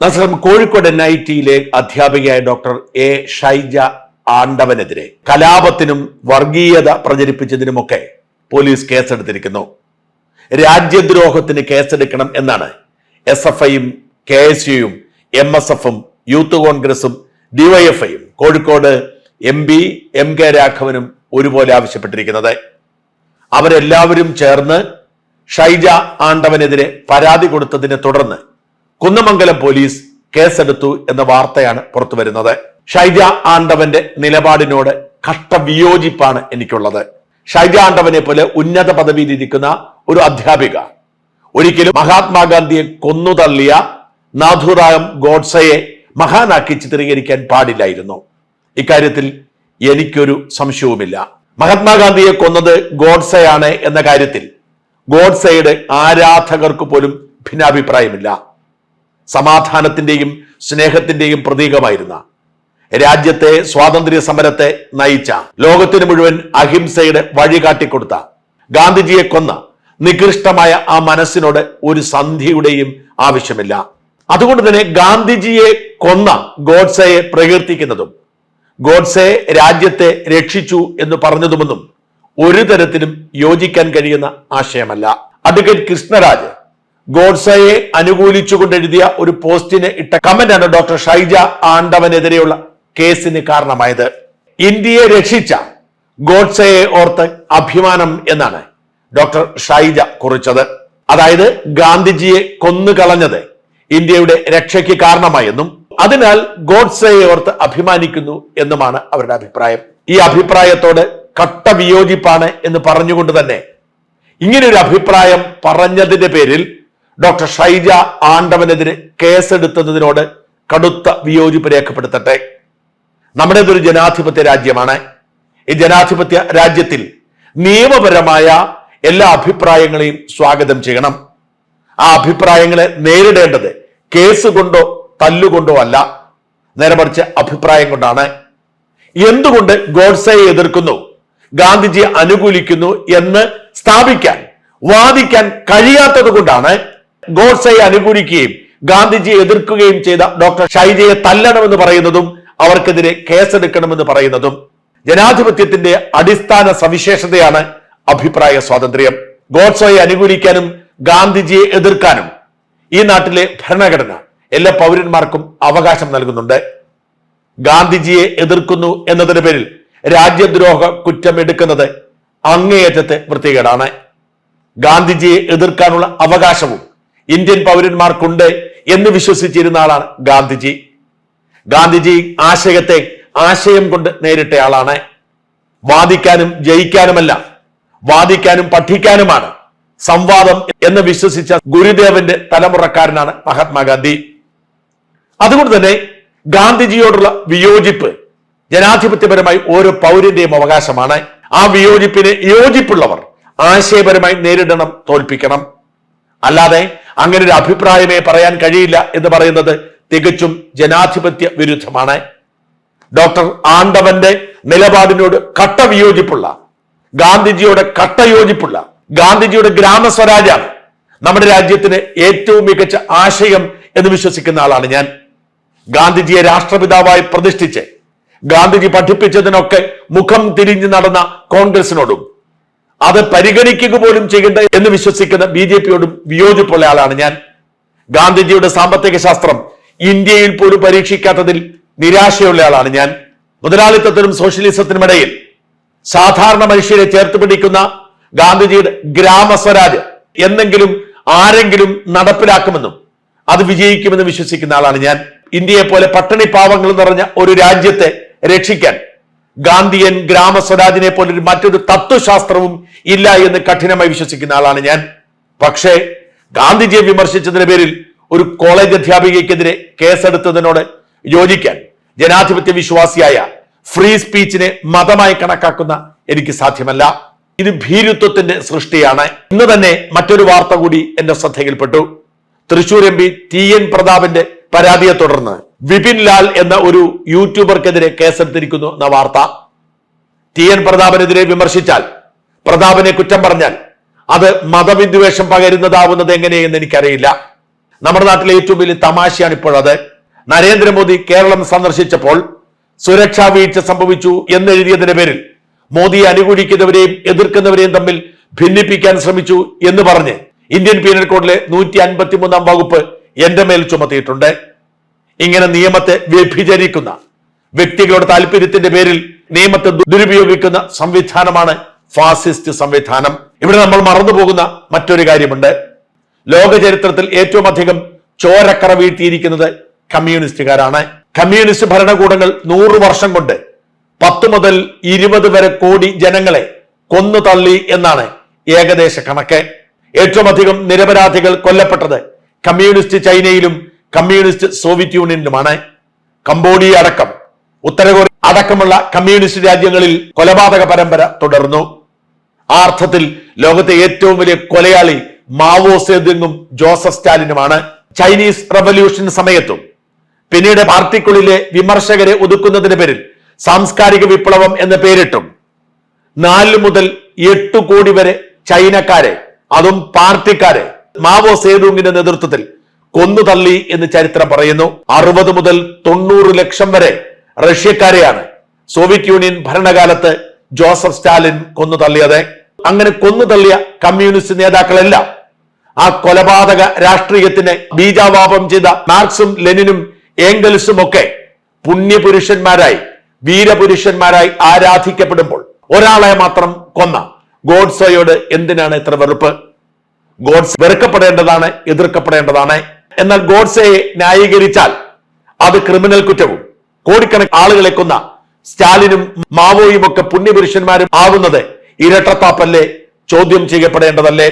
നമസ്കാരം Kozhikode N I ടിയിലെ അധ്യാപികയായ ഡോക്ടർ എ ഷൈജ ആണ്ടവനെതിരെ കലാപത്തിനും വർഗീയത പ്രചരിപ്പിച്ചതിനുമൊക്കെ പോലീസ് കേസെടുത്തിരിക്കുന്നു. രാജ്യദ്രോഹത്തിന് കേസെടുക്കണം എന്നാണ് എസ് എഫ് ഐയും കെ എസ് യുയും എം എസ് എഫും യൂത്ത് കോൺഗ്രസും ഡിവൈഎഫ്ഐയും Kozhikode M P M K രാഘവനും ഒരുപോലെ ആവശ്യപ്പെട്ടിരിക്കുന്നത്. അവരെല്ലാവരും ചേർന്ന് ഷൈജ ആണ്ടവനെതിരെ പരാതി കൊടുത്തതിനെ തുടർന്ന് കുന്നമംഗലം പോലീസ് കേസെടുത്തു എന്ന വാർത്തയാണ് പുറത്തു വരുന്നത്. ഷൈജ ആണ്ടവന്റെ നിലപാടിനോട് കഷ്ടവിയോജിപ്പാണ് എനിക്കുള്ളത്. ഷൈജ ആണ്ടവനെ പോലെ ഉന്നത പദവിയിൽ ഇരിക്കുന്ന ഒരു അധ്യാപിക. ഒരിക്കലും മഹാത്മാഗാന്ധിയെ കൊന്നുതള്ളിയ നാഥുറാം ഗോഡ്സയെ മഹാനാക്കി ചിത്രീകരിക്കാൻ പാടില്ലായിരുന്നു. ഇക്കാര്യത്തിൽ എനിക്കൊരു സംശയവുമില്ല. മഹാത്മാഗാന്ധിയെ കൊന്നത് ഗോഡ്സയാണ് എന്ന കാര്യത്തിൽ ഗോഡ്സെയുടെ ആരാധകർക്ക് പോലും ഭിന്നാഭിപ്രായമില്ല. സമാധാനത്തിന്റെയും സ്നേഹത്തിന്റെയും പ്രതീകമായിരുന്ന. രാജ്യത്തെ സ്വാതന്ത്ര്യ സമരത്തെ നയിച്ച ലോകത്തിന് മുഴുവൻ അഹിംസയുടെ വഴി കാട്ടിക്കൊടുത്ത ഗാന്ധിജിയെ കൊന്ന നികൃഷ്ടമായ ആ മനസ്സിനോട് ഒരു സന്ധിയുടെയും ആവശ്യമില്ല. അതുകൊണ്ട് തന്നെ ഗാന്ധിജിയെ കൊന്ന ഗോഡ്സയെ പ്രകീർത്തിക്കുന്നതും ഗോഡ്സെ രാജ്യത്തെ രക്ഷിച്ചു എന്ന് പറഞ്ഞതുമൊന്നും ഒരു തരത്തിലും യോജിക്കാൻ കഴിയുന്ന ആശയമല്ല. അഡ്വക്കേറ്റ് കൃഷ്ണരാജ് ഗോഡ്സയെ അനുകൂലിച്ചുകൊണ്ട് എഴുതിയ ഒരു പോസ്റ്റിന് ഇട്ട കമന്റാണ് ഡോക്ടർ ഷൈജ ആണ്ടവനെതിരെയുള്ള കേസിന് കാരണമായത്. ഇന്ത്യയെ രക്ഷിച്ച ഗോഡ്സയെ ഓർത്ത് അഭിമാനം എന്നാണ് ഡോക്ടർ ഷൈജ കുറിച്ചത്. അതായത് ഗാന്ധിജിയെ കൊന്നുകളഞ്ഞത് ഇന്ത്യയുടെ രക്ഷയ്ക്ക് കാരണമായെന്നും അതിനാൽ ഗോഡ്സയെ ഓർത്ത് അഭിമാനിക്കുന്നു എന്നുമാണ് അവരുടെ അഭിപ്രായം. ഈ അഭിപ്രായത്തോട് കട്ട വിയോജിപ്പാണ് എന്ന് പറഞ്ഞുകൊണ്ട് തന്നെ ഇങ്ങനെ ഒരു അഭിപ്രായം പറഞ്ഞതിന്റെ പേരിൽ ഡോക്ടർ ഷൈജ ആണ്ടവനെതിരെ കേസെടുത്തതിനോട് കടുത്ത വിയോജിപ്പ് രേഖപ്പെടുത്തട്ടെ. നമ്മുടേതൊരു ജനാധിപത്യ രാജ്യമാണ്. ഈ ജനാധിപത്യ രാജ്യത്തിൽ നിയമപരമായ എല്ലാ അഭിപ്രായങ്ങളെയും സ്വാഗതം ചെയ്യണം. ആ അഭിപ്രായങ്ങളെ നേരിടേണ്ടത് കേസ് കൊണ്ടോ തല്ലുകൊണ്ടോ അല്ല. നേരെ മറിച്ച് അഭിപ്രായം കൊണ്ടാണ്. എന്തുകൊണ്ട് ഗോഡ്സയെ എതിർക്കുന്നു? ഗാന്ധിജിയെ അനുകൂലിക്കുന്നു എന്ന് സ്ഥാപിക്കാൻ വാദിക്കാൻ കഴിയാത്തത് കൊണ്ടാണ് ഗോഡ്സയെ അനുകൂലിക്കുകയും ഗാന്ധിജിയെ എതിർക്കുകയും ചെയ്ത ഡോക്ടർ ഷൈജയെ തല്ലണമെന്ന് പറയുന്നതും അവർക്കെതിരെ കേസെടുക്കണമെന്ന് പറയുന്നതും ജനാധിപത്യത്തിന്റെ അടിസ്ഥാന സവിശേഷതയാണ് അഭിപ്രായ സ്വാതന്ത്ര്യം. ഗോഡ്സോയെ അനുകൂലിക്കാനും ഗാന്ധിജിയെ എതിർക്കാനും ഈ നാട്ടിലെ ഭരണഘടന എല്ലാ പൗരന്മാർക്കും അവകാശം നൽകുന്നുണ്ട്. ഗാന്ധിജിയെ എതിർക്കുന്നു എന്നതിന് പേരിൽ രാജ്യദ്രോഹ കുറ്റം എടുക്കുന്നത് അങ്ങേയറ്റത്തെ വൃത്തികേടാണ് ഗാന്ധിജിയെ എതിർക്കാനുള്ള അവകാശവും ഇന്ത്യൻ പൗരന്മാർക്കുണ്ട് എന്ന് വിശ്വസിച്ചിരുന്ന ആളാണ് ഗാന്ധിജി. ഗാന്ധിജി ആശയത്തെ ആശയം കൊണ്ട് നേരിട്ട ആളാണ്. വാദിക്കാനും ജയിക്കാനുമല്ല വാദിക്കാനും പഠിക്കാനുമാണ് സംവാദം എന്ന് വിശ്വസിച്ച ഗുരുദേവന്റെ തലമുറക്കാരനാണ് മഹാത്മാഗാന്ധി. അതുകൊണ്ട് തന്നെ ഗാന്ധിജിയോടുള്ള വിയോജിപ്പ് ജനാധിപത്യപരമായി ഓരോ പൗരന്റെയും അവകാശമാണ്. ആ വിയോജിപ്പിനെ യോജിപ്പുള്ളവർ ആശയപരമായി നേരിടണം തോൽപ്പിക്കണം. അല്ലാതെ അങ്ങനെ ഒരു അഭിപ്രായമേ പറയാൻ കഴിയില്ല എന്ന് പറയുന്നത് തികച്ചും ജനാധിപത്യ വിരുദ്ധമാണ്. ഡോക്ടർ ആണ്ടവന്റെ നിലപാടിനോട് കട്ട വിയോജിപ്പുള്ള ഗാന്ധിജിയുടെ കട്ട യോജിപ്പുള്ള ഗാന്ധിജിയുടെ ഗ്രാമസ്വരാജാണ് നമ്മുടെ രാജ്യത്തിന് ഏറ്റവും മികച്ച ആശയം എന്ന് വിശ്വസിക്കുന്ന ആളാണ് ഞാൻ. ഗാന്ധിജിയെ രാഷ്ട്രപിതാവായി പ്രതിഷ്ഠിച്ച് ഗാന്ധിജി പഠിപ്പിച്ചതിനൊക്കെ മുഖം തിരിഞ്ഞു നടന്ന കോൺഗ്രസിനോടും അത് പരിഗണിക്കുക പോലും ചെയ്യേണ്ട എന്ന് വിശ്വസിക്കുന്ന ബി ജെ പിയോടും വിയോജിപ്പുള്ള ആളാണ് ഞാൻ. ഗാന്ധിജിയുടെ സാമ്പത്തിക ശാസ്ത്രം ഇന്ത്യയിൽ പോലും പരീക്ഷിക്കാത്തതിൽ നിരാശയുള്ള ആളാണ് ഞാൻ. മുതലാളിത്തത്തിനും സോഷ്യലിസത്തിനും ഇടയിൽ സാധാരണ മനുഷ്യരെ ചേർത്ത് പിടിക്കുന്ന ഗാന്ധിജിയുടെ ഗ്രാമസ്വരാജ് എന്നെങ്കിലും ആരെങ്കിലും നടപ്പിലാക്കുമെന്നും അത് വിജയിക്കുമെന്ന് വിശ്വസിക്കുന്ന ആളാണ് ഞാൻ. ഇന്ത്യയെ പോലെ പട്ടിണി പാവങ്ങൾ നിറഞ്ഞ ഒരു രാജ്യത്തെ രക്ഷിക്കാൻ ഗാന്ധിയൻ ഗ്രാമസ്വരാജിനെ പോലൊരു മറ്റൊരു തത്വശാസ്ത്രവും ഇല്ല എന്ന് കഠിനമായി വിശ്വസിക്കുന്ന ആളാണ് ഞാൻ. പക്ഷേ ഗാന്ധിജിയെ വിമർശിച്ചതിന്റെ പേരിൽ ഒരു കോളേജ് അധ്യാപികയ്ക്കെതിരെ കേസെടുത്തതിനോട് യോജിക്കാൻ ജനാധിപത്യ വിശ്വാസിയായ ഫ്രീ സ്പീച്ചിനെ മതമായി കണക്കാക്കുന്ന എനിക്ക് സാധ്യമല്ല. ഇത് ഭീരുത്വത്തിന്റെ സൃഷ്ടിയാണ്. ഇന്ന് തന്നെ മറ്റൊരു വാർത്ത കൂടി എന്റെ ശ്രദ്ധയിൽപ്പെട്ടു. Thrissur M P T N പ്രതാപിന്റെ പരാതിയെ തുടർന്ന് വിപിൻ ലാൽ എന്ന ഒരു യൂട്യൂബർക്കെതിരെ കേസെടുത്തിരിക്കുന്നു എന്ന വാർത്ത. ടി എൻ പ്രതാപനെതിരെ വിമർശിച്ചാൽ പ്രതാപനെ കുറ്റം പറഞ്ഞാൽ അത് മതവിദ്വേഷം പകരുന്നതാവുന്നത് എങ്ങനെയെന്ന് എനിക്കറിയില്ല. നമ്മുടെ നാട്ടിലെ ഏറ്റവും വലിയ തമാശയാണ് ഇപ്പോഴത് നരേന്ദ്രമോദി കേരളം സന്ദർശിച്ചപ്പോൾ സുരക്ഷാ വീഴ്ച സംഭവിച്ചു എന്നെഴുതിയതിന്റെ പേരിൽ മോദിയെ അനുകൂലിക്കുന്നവരെയും എതിർക്കുന്നവരെയും തമ്മിൽ ഭിന്നിപ്പിക്കാൻ ശ്രമിച്ചു എന്ന് പറഞ്ഞ് ഇന്ത്യൻ പീനൽ കോഡിലെ നൂറ്റി അൻപത്തി മൂന്നാം വകുപ്പ് എന്റെ മേൽ ചുമത്തിയിട്ടുണ്ട്. ഇങ്ങനെ നിയമത്തെ വ്യഭിചരിക്കുന്ന വ്യക്തികളുടെ താല്പര്യത്തിന്റെ പേരിൽ നിയമത്തെ ദുരുപയോഗിക്കുന്ന സംവിധാനമാണ് ഫാസിസ്റ്റ് സംവിധാനം. ഇവിടെ നമ്മൾ മറന്നുപോകുന്ന മറ്റൊരു കാര്യമുണ്ട്. ലോക ചരിത്രത്തിൽ ഏറ്റവും അധികം ചോരക്കറ വീഴ്ത്തിയിരിക്കുന്നത് കമ്മ്യൂണിസ്റ്റുകാരാണ്. കമ്മ്യൂണിസ്റ്റ് ഭരണകൂടങ്ങൾ നൂറ് വർഷം കൊണ്ട് പത്ത് മുതൽ ഇരുപത് വരെ കോടി ജനങ്ങളെ കൊന്നു തള്ളി എന്നാണ് ഏകദേശ കണക്ക്. ഏറ്റവും അധികം നിരപരാധികൾ കൊല്ലപ്പെട്ടത് കമ്മ്യൂണിസ്റ്റ് ചൈനയിലും കമ്മ്യൂണിസ്റ്റ് സോവിയറ്റ് യൂണിയനിലുമാണ് കംബോഡിയ അടക്കം. ഉത്തര കൊറിയ അടക്കമുള്ള കമ്മ്യൂണിസ്റ്റ് രാജ്യങ്ങളിൽ കൊലപാതക പരമ്പര തുടർന്നു. ആ അർത്ഥത്തിൽ ലോകത്തെ ഏറ്റവും വലിയ കൊലയാളി മാവോ സേതുങ്ങും ജോസഫ് സ്റ്റാലിനുമാണ്. ചൈനീസ് റവല്യൂഷൻ സമയത്തും. പിന്നീട് പാർട്ടിക്കുള്ളിലെ വിമർശകരെ ഒതുക്കുന്നതിന് പേരിൽ സാംസ്കാരിക വിപ്ലവം എന്ന പേരിട്ടും. നാല് മുതൽ എട്ട് കോടി വരെ ചൈനക്കാരെ അതും പാർട്ടിക്കാരെ മാവോ സേതുങ്ങിന്റെ നേതൃത്വത്തിൽ കൊന്നു തള്ളി എന്ന് ചരിത്രം പറയുന്നു. അറുപത് മുതൽ തൊണ്ണൂറ് ലക്ഷം വരെ റഷ്യക്കാരെയാണ് സോവിയറ്റ് യൂണിയൻ ഭരണകാലത്ത് ജോസഫ് സ്റ്റാലിൻ കൊന്നു തള്ളിയത് അങ്ങനെ കൊന്നു തള്ളിയ കമ്മ്യൂണിസ്റ്റ് നേതാക്കളെല്ലാം ആ കൊലപാതക രാഷ്ട്രീയത്തിന് ബീജാവാപം ചെയ്ത മാർക്സും ലെനിനും ഏംഗൽസും ഒക്കെ പുണ്യപുരുഷന്മാരായി വീരപുരുഷന്മാരായി ആരാധിക്കപ്പെടുമ്പോൾ ഒരാളെ മാത്രം കൊന്ന ഗോഡ്സോയോട് എന്തിനാണ് ഇത്ര വെറുപ്പ്? ഗോഡ്സ് വെറുക്കപ്പെടേണ്ടതാണ് എതിർക്കപ്പെടേണ്ടതാണ്. എന്നാൽ ഗോഡ്സയെ ന്യായീകരിച്ചാൽ അത് ക്രിമിനൽ കുറ്റവും. കോടിക്കണക്കിന് ആളുകളെ കൊന്ന സ്റ്റാലിനും മാവോയും ഒക്കെ പുണ്യപുരുഷന്മാരും ആവുന്നത് ഇരട്ടത്താപ്പല്ലേ? ചോദ്യം ചെയ്യപ്പെടേണ്ടതല്ലേ?